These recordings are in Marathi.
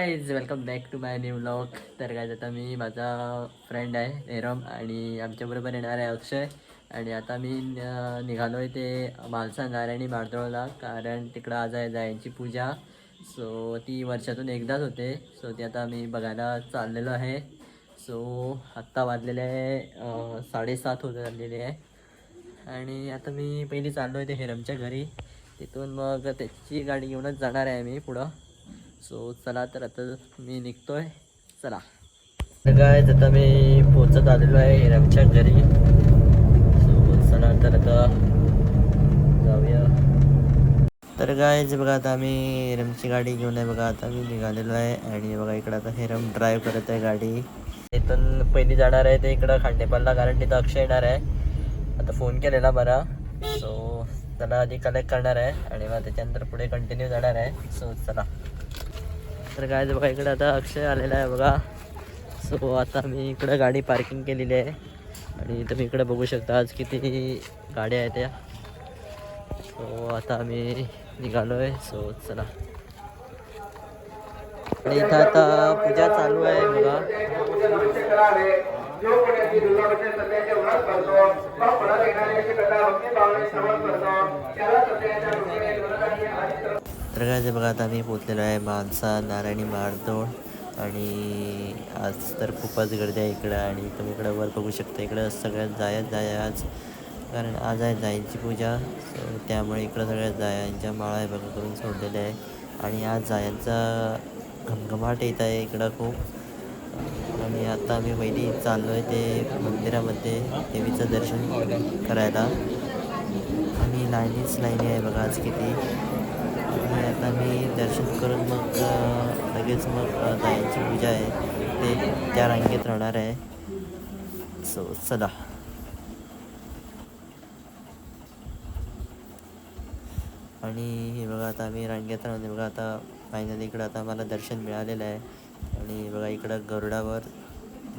Guys welcome back to my new blog तर काय आता मी माझा फ्रेंड आहे एरम आणि आमच्याबरोबर येणार आहे अक्षय. आणि आता मी निघालो आहे ते मालसा नारायणी मारदोळला कारण तिकडं आज आहे जायची पूजा. सो ती वर्षातून एकदाच होते. सो ती आता मी बघायला चाललेलो आहे. सो आत्ता वाजलेले आहे साडेसात होत चाललेले आहे. आणि आता मी पहिली चाललो आहे ते हेरमच्या घरी. तिथून मग त्याची गाडी घेऊनच जाणार आहे मी पुढं. सो चला तर आता मी निघतोय. चला. तर काय आता मी पोचत आलेलो आहे हिरमच्या घरी. सो चला तर आता जाऊया. तर काय बघा आता आम्ही हिरमची गाडी घेऊन आहे. बघा आता मी निघालेलो आहे. आणि बघा इकडं आता हिरम ड्राईव्ह करत आहे गाडी. इथून पहिली जाणार आहे ते इकडं खांडेपालला. कारण तिथं अक्षय येणार आहे. आता फोन केलेला बरा. सो त्याला आधी कलेक्ट करणार आहे. आणि मग त्याच्यानंतर पुढे कंटिन्यू जाणार आहे. सो चला. तर काय बघा इकडे आता अक्षय आलेला आहे बघा. सो आता मी इकडं गाडी पार्किंग केलेली आहे. आणि तुम्ही इकडं बघू शकता आज किती गाड्या आहेत त्या सो आता आम्ही निघालो आहे सो चला. आणि इथं आता पूजा चालू आहे बघा. तर काय भागात बघा आता आम्ही पोचलेलो आहे माणसा नारायणी मारदोड आणि आज तर खूपच गर्दी आहे इकडं आणि तुम्ही इकडं वर बघू शकता. इकडं सगळ्यात जायच जाय आज कारण आज आहे जायांची पूजा त्यामुळे इकडं सगळ्या जायांच्या माळा आहे बघा करून सोडलेल्या आहे. आणि आज जायांचा घमघमाट येत आहे इकडं खूप. आणि आता आम्ही पहिली चाललो आहे ते मंदिरामध्ये देवीचं दर्शन करायला. आणि लाईनीच लाईनी आहे बघा आज किती. आणि आता मी दर्शन करून मग लगेच मग अ, जायची पूजा आहे. ते त्या रांगेत राहणार आहे. सो चला. आणि हे बघा आता आम्ही रांगेत राहून बघा आता फायनली इकडं आता आम्हाला दर्शन मिळालेलं आहे. आणि बघा इकडं गरुडावर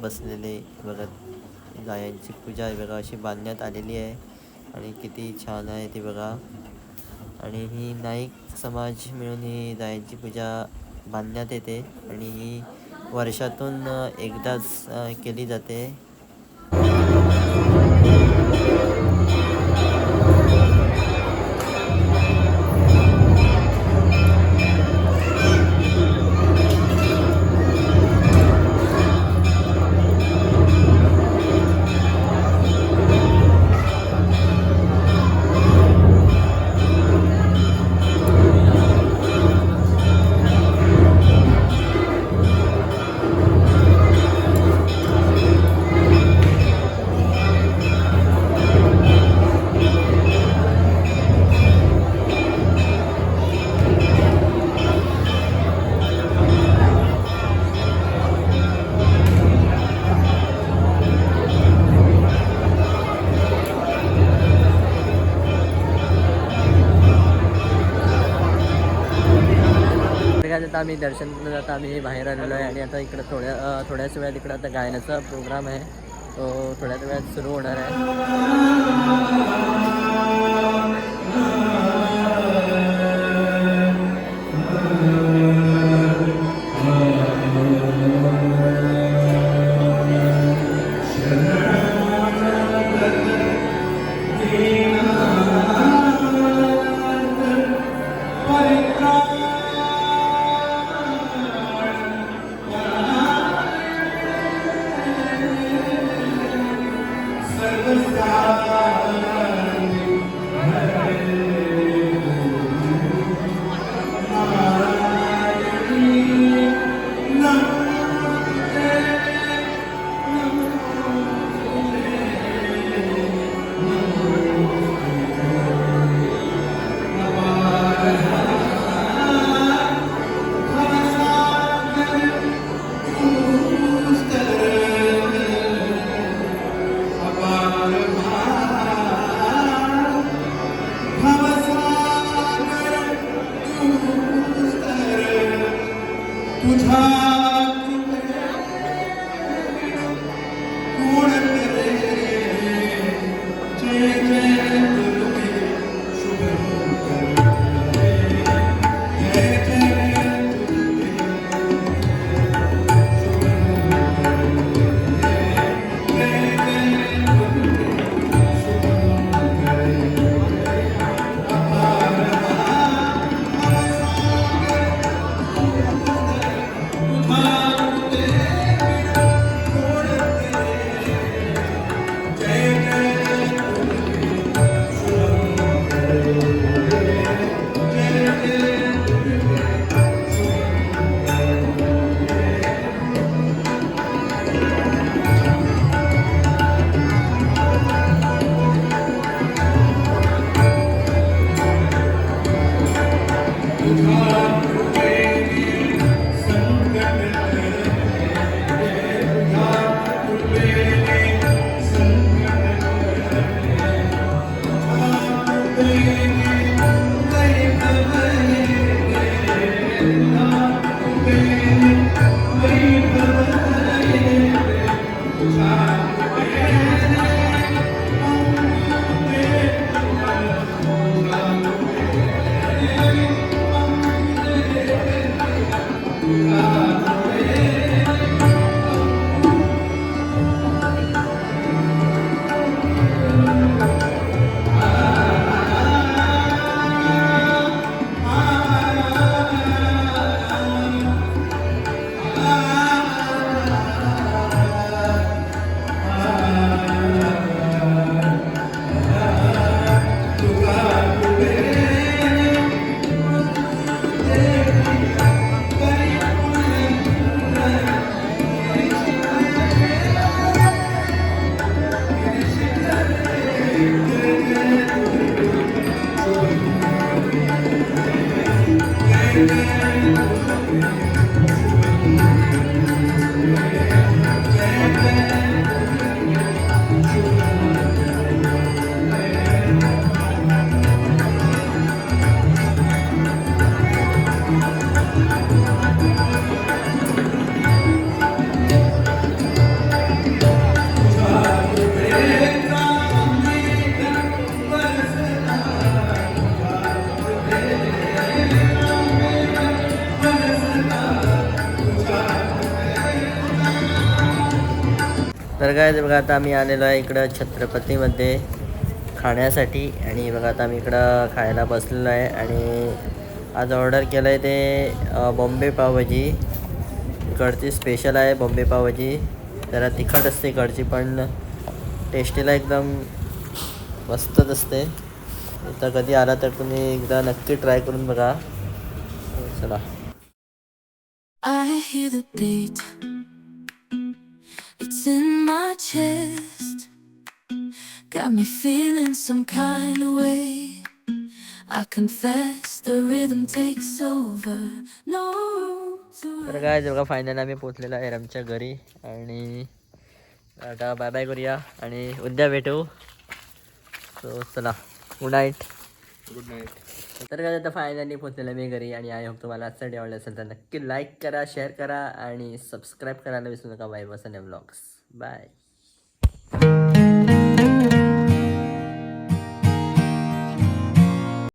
बसलेले बघा गायांची पूजा आहे. बघा अशी बांधण्यात आलेली आहे. आणि किती छान आहे ती बघा. आणि ही नाईक समाज मिळून ही गायांची पूजा बांधण्यात येते आणि ही वर्षातून एकदाच केली जाते. आम्ही दर्शन करून आता आम्ही बाहेर आलेलो आहे आणि आता इकडं थोड्या थोड्याच वेळात इकडं आता गायनाचा प्रोग्राम आहे. तो थोड्याच वेळात सुरू होणार आहे. जय Come on. 음. तर काय बघा आता आम्ही आलेलो आहे इकडं छत्रपतीमध्ये खाण्यासाठी आणि बघा आता आम्ही इकडं खायला बसलेलो आहे आणि आज ऑर्डर केलं आहे ते बॉम्बे पावभाजी. इकडची स्पेशल आहे बॉम्बे पावभाजी. जरा तिखट असते इकडची पण टेस्टीला एकदम मस्तच असते तर कधी आला तर तुम्ही एकदा नक्की ट्राय करून बघा. चला. It's in my chest. Got me feeling some kind of way. I confess the rhythm takes over. No तर काय ते बघा फायनल आम्ही पोचलेलो आहे आमच्या घरी आणि आता बाय बाय करूया आणि उद्या भेटू सो चला गुड नाईट गुड नाईट तर काय आता फायनली पोचलेलं मी घरी आणि आय होप तुम्हाला आजचा डे आवडला असेल तर नक्की लाईक करा शेअर करा आणि सबस्क्राईब करायला विसरू नका बाय बसन ब्लॉग्स बाय